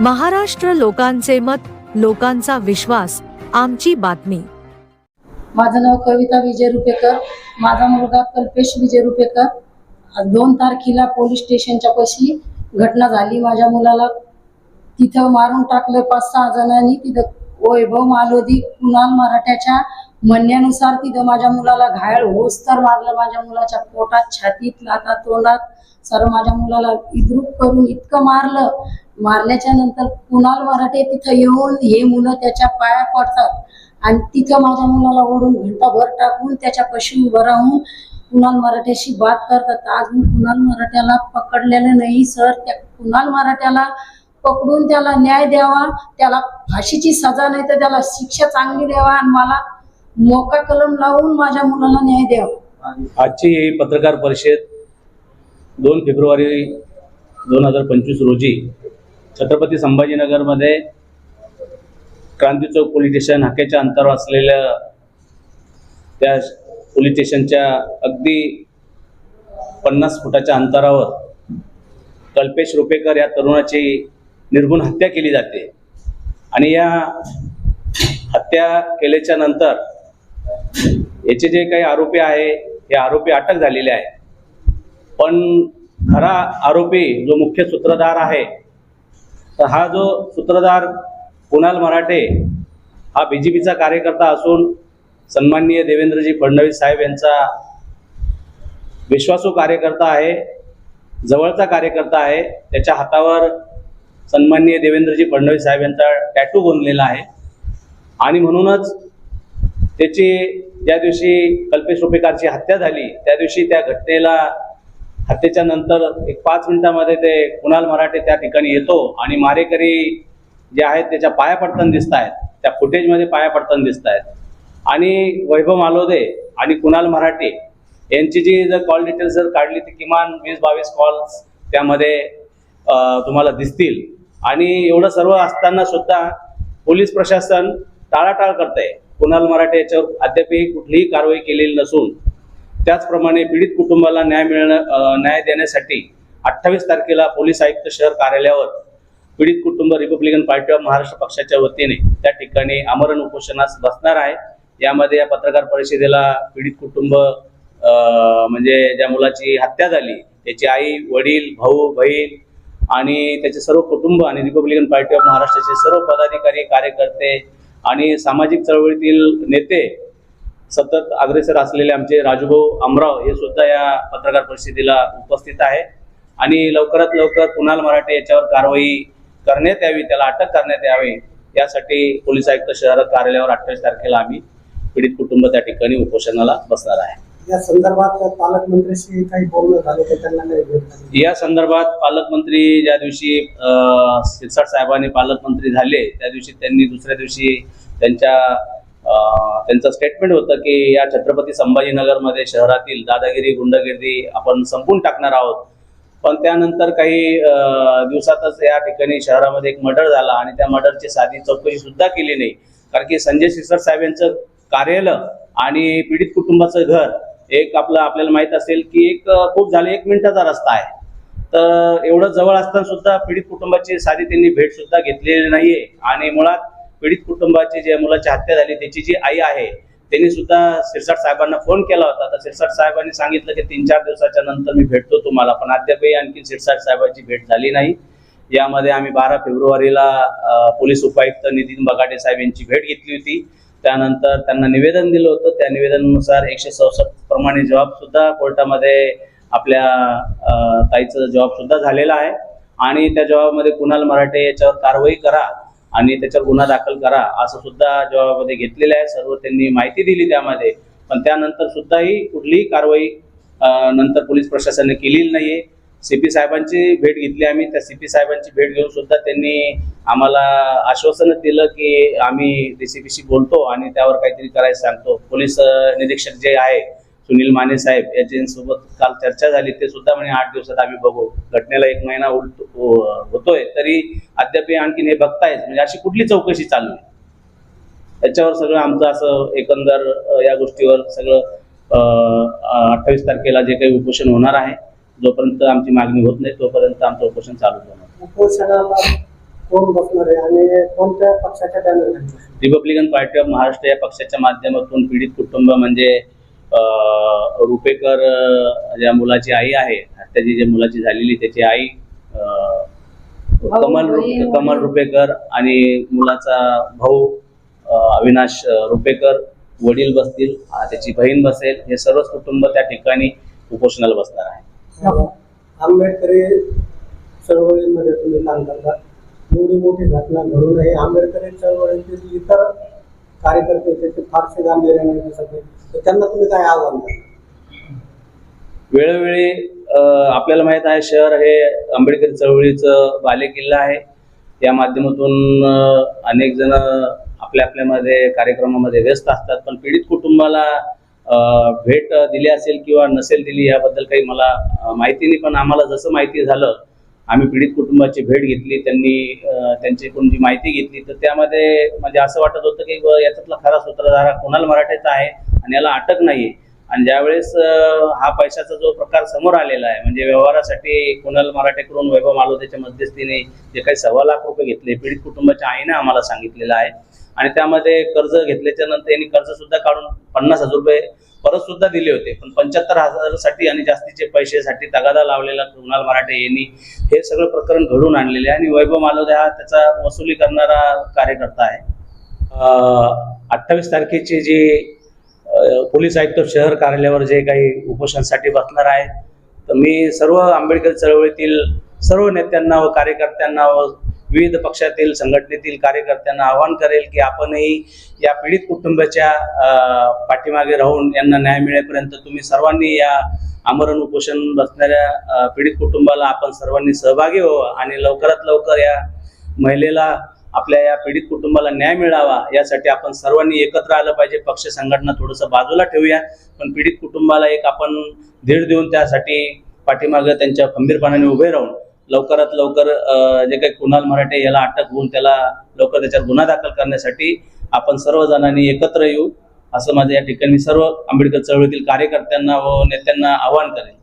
महाराष्ट्र लोकांचे मत लोकांचा विश्वास आमची बातमी. माझं नाव कविता विजय रुपेकर माझा मुलगा कल्पेश विजय रुपेकर. दोन तारखेला पोलीस स्टेशनच्या पशी घटना झाली. माझ्या मुलाला तिथं मारून टाकलं पाच सहा जणांनी तिथं वैभव मालोदी कुणाल मराठ्याच्या म्हणण्यानुसार तिथं माझ्या मुलाला घायल होस तर मारलं माझ्या मुलाच्या पोटात छातीत लातात तोंडात. सर माझ्या मुलाला इद्रूप करून इतकं मारलं. मारल्याच्या नंतर कुणाल मराठे तिथं येऊन हे मुलं त्याच्या पाया पडतात. आणि तिथं माझ्या मुलाला ओढून घंटाभर टाकून त्याच्या पशी उभं राहून कुणाल मराठ्याशी बात करतात. अजून कुणाल मराठ्याला पकडलेलं नाही सर. त्या कुणाल मराठ्याला पकडून त्याला न्याय द्यावा त्याला फाशीची सजा नाही तर त्याला शिक्षा चांगली द्यावा आणि मला मोका कलम लावून माझ्या मुलाला न्याय द्यावा. आजची ही पत्रकार परिषद दोन फेब्रुवारी दोन हजार पंचवीस रोजी छत्रपती संभाजीनगरमध्ये क्रांती चौक पोलीस स्टेशन हाकेच्या अंतरावर असलेल्या त्या पोलीस स्टेशनच्या अगदी पन्नास फुटाच्या अंतरावर कल्पेश रुपेकर या तरुणाची निर्गुण हत्या केली जाते. आणि या हत्या केल्याच्यानंतर याचे जे काही आरोपी आहे हे आरोपी अटक झालेले आहे पण खरा आरोपी जो मुख्य सूत्रधार आहे तर हा जो सूत्रधार कुणाल मराठे हा बी जे पीचा कार्यकर्ता असून सन्माननीय देवेंद्रजी फडणवीस साहेब यांचा विश्वासू कार्यकर्ता आहे जवळचा कार्यकर्ता आहे त्याच्या हातावर सन्माननीय देवेंद्रजी फडणवीस साहेब यांचा टॅटू बनलेला आहे. आणि म्हणूनच त्याची ज्या दिवशी कल्पेश रुपेकारची हत्या झाली त्या दिवशी त्या घटनेला हत्येच्या नंतर एक पाच मिनिटामध्ये ते कुणाल मराठे त्या ठिकाणी येतो आणि मारेकरी जे आहेत त्याच्या पाया पडताना दिसत आहेत त्या फुटेजमध्ये पाया पडताना दिसत आहेत. आणि वैभव मालोदे आणि कुणाल मराठे यांची जी जर कॉल डिटेल्स जर काढली तर किमान वीस बावीस कॉल्स त्यामध्ये तुम्हाला दिसतील. आणि एवढं सर्व असताना सुद्धा पोलीस प्रशासन टाळाटाळ करत आहे कुणाल मराठे याच्यावर अद्यापही कुठलीही कारवाई केलेली नसून त्याचप्रमाणे पीडित कुटुंबाला न्याय मिळणं न्याय देण्यासाठी अठ्ठावीस तारखेला पोलीस आयुक्त शहर कार्यालयावर पीडित कुटुंब रिपब्लिकन पार्टी ऑफ महाराष्ट्र पक्षाच्या वतीने त्या ठिकाणी आमरण उपोषणास बसणार आहे. यामध्ये या पत्रकार परिषदेला पीडित कुटुंब म्हणजे ज्या मुलाची हत्या झाली त्याची आई वडील भाऊ बहीण आणि त्याचे सर्व कुटुंब आणि रिपब्लिकन पार्टी ऑफ महाराष्ट्राचे सर्व पदाधिकारी कार्यकर्ते आणि सामाजिक चळवळीतील नेते सतत अग्रेसर असलेले आमचे राजूभाऊ अमराव हे सुद्धा या पत्रकार परिषदेला उपस्थित आहे. आणि लवकरात लवकर कुणाल मराठे याच्यावर कारवाई करण्यात यावी त्याला अटक करण्यात यावी यासाठी पोलीस आयुक्त शहर कार्यालयावर अठ्ठावीस तारखेला आम्ही पीडित कुटुंब त्या ठिकाणी उपोषणाला बसणार आहे. या संदर्भात पालकमंत्र्यांशी काही बोलणं झालं का त्यांना नाही या संदर्भात पालकमंत्री ज्या दिवशी शिरसाट साहेबांनी पालकमंत्री झाले त्या दिवशी त्यांनी दुसऱ्या दिवशी त्यांच्या त्यांचं स्टेटमेंट होतं की या छत्रपती संभाजीनगरमध्ये शहरातील दादागिरी गुंडगिरी आपण संपून टाकणार आहोत. पण त्यानंतर काही दिवसातच या ठिकाणी शहरामध्ये एक मर्डर झाला आणि त्या मर्डरची साधी चौकशी सुद्धा केली नाही. कारण की संजय शिरसाट साहेब यांचं कार्यालय आणि पीडित कुटुंबाचं घर एक आपलं आपल्याला माहीत असेल की एक खूप झाले एक मिनिटाचा रस्ता आहे. तर एवढं जवळ असताना सुद्धा पीडित कुटुंबाची साधी त्यांनी भेट सुद्धा घेतलेली नाहीये. आणि मुळात पीडित कुटुंबाची जे मुलाची हत्या झाली त्याची जी आई आहे त्यांनी सुद्धा शिरसाट साहेबांना फोन केला होता. तर शिरसाट साहेबांनी सांगितलं की तीन चार दिवसाच्या नंतर मी भेटतो तुम्हाला पण अद्यापही आणखी शिरसाट साहेबांची भेट झाली नाही. यामध्ये आम्ही बारा फेब्रुवारीला पोलीस उपायुक्त नितीन बगाटे साहेब यांची भेट घेतली होती. त्यानंतर त्यांना निवेदन दिलं होतं. त्या निवेदनानुसार एकशे चौसष्ट प्रमाणे जॉब सुद्धा कोर्टामध्ये आपल्या ताईचा जॉब सुद्धा झालेला आहे. आणि त्या जॉबामध्ये कुणाल मराठे याच्यावर कारवाई करा आणि त्याच्यावर गुन्हा दाखल करा असं सुद्धा जॉबामध्ये घेतलेलं आहे. सर्व त्यांनी माहिती दिली त्यामध्ये. पण त्यानंतर सुद्धाही कुठलीही कारवाई नंतर पोलीस प्रशासनाने केलेली नाहीये. सीपी साहेबांची भेट घेतली आम्ही. त्या सी पी साहेबांची भेट घेऊन सुद्धा त्यांनी आम्हाला आश्वासन दिलं की आम्ही डी सी पीशी बोलतो आणि त्यावर काहीतरी करायला सांगतो. पोलीस निरीक्षक जे आहे सुनील माने साहेब यांच्यासोबत काल चर्चा झाली. ते सुद्धा म्हणे आठ दिवसात आम्ही बघू. घटनेला एक महिना उलट होतोय. तरी अद्याप आणखीन हे बघतायच म्हणजे अशी कुठली चौकशी चालू आहे? त्याच्यावर सगळं आमचं असं एकंदर या गोष्टीवर सगळं अठ्ठावीस तारखेला जे काही उपोषण होणार आहे जोपर्यंत आमची मागणी होत नाही तोपर्यंत आमचं उपोषण चालू होणार उपोषणाला कोण बसणार आहे आणि कोणत्या पक्षाच्या banner Republican party of Maharashtra या पक्षाच्या माध्यमातून पीडित कुटुंब म्हणजे रुपेकर ज्या मुलाची आई आहे हत्याची जे मुलाची झालेली त्याची आई कमल कमल. रुपेकर आणि मुलाचा भाऊ अविनाश रुपेकर वडील बसतील. त्याची बहीण बसेल. हे सर्वच कुटुंब त्या ठिकाणी उपोषणाला बसणार आहे. आंबेडकरी चळवळीमध्ये तुम्ही काम करता. एवढी मोठी घटना घडूनही आंबेडकरी चळवळीतील इतर कार्यकर्ते त्याचे फारसे गांभीर्याने दिसत तर त्यांना तुम्ही काय आव्हान वेळोवेळी आपल्याला माहीत आहे शहर हे आंबेडकर चळवळीचं बालेकिल्ला आहे. या माध्यमातून अनेक जण आपल्या आपल्यामध्ये कार्यक्रमामध्ये व्यस्त असतात. पण पीडित कुटुंबाला भेट दिली असेल किंवा नसेल दिली याबद्दल काही मला माहिती नाही. पण आम्हाला जसं माहिती झालं आम्ही पीडित कुटुंबाची भेट घेतली त्यांनी त्यांची कोणती जी माहिती घेतली तर त्यामध्ये म्हणजे असं वाटत होतं की याच्यातला खरा सूत्रधारा कुणाल मराठेचा आहे आणि याला अटक नाही आणि ज्यावेळेस हा पैशाचा जो प्रकार समोर आलेला आहे म्हणजे व्यवहारासाठी कुणाल मराठेकडून वैभव मालोदेच्या मध्यस्थीने जे काही सव्वा लाख रुपये घेतले पीडित कुटुंबाच्या आईने आम्हाला सांगितलेलं आहे आणि त्यामध्ये कर्ज घेतल्याच्या नंतर यांनी कर्ज सुद्धा काढून पन्नास हजार रुपये परत सुद्धा दिले होते. पण पंच्याहत्तर हजारासाठी आणि जास्तीचे पैशासाठी तगादा लावलेला कृणाल मराठे यांनी हे सगळं प्रकरण घडून आणलेले आणि वैभव मालोदे हा त्याचा वसुली करणारा कार्यकर्ता आहे. अठ्ठावीस तारखेची जी पोलीस आयुक्त शहर कार्यालयावर जे काही उपोषणासाठी बसणार आहे तर मी सर्व आंबेडकर चळवळीतील सर्व नेत्यांना व कार्यकर्त्यांना व विविध पक्षातील संघटनेतील कार्यकर्त्यांना आवाहन करेल की आपणही या पीडित कुटुंबाच्या अ, पाठीमागे राहून यांना न्याय मिळेपर्यंत तुम्ही सर्वांनी या आमरण उपोषण बसणाऱ्या पीडित कुटुंबाला आपण सर्वांनी सहभागी व्हावं आणि लवकरात लवकर या महिलेला आपल्या या पीडित कुटुंबाला न्याय मिळावा यासाठी आपण सर्वांनी एकत्र आलं पाहिजे. पक्ष संघटना थोडंसं बाजूला ठेवूया पण पीडित कुटुंबाला एक आपण धीर देऊन त्यासाठी पाठीमागं त्यांच्या खंबीरपणाने उभे राहून लवकरात लवकर जे काही कुणाल मराठे याला अटक होऊन त्याला लवकर त्याच्यावर गुन्हा दाखल करण्यासाठी आपण सर्वजणांनी एकत्र येऊ असं माझं या ठिकाणी सर्व आंबेडकर चळवळीतील कार्यकर्त्यांना व नेत्यांना आवाहन करेल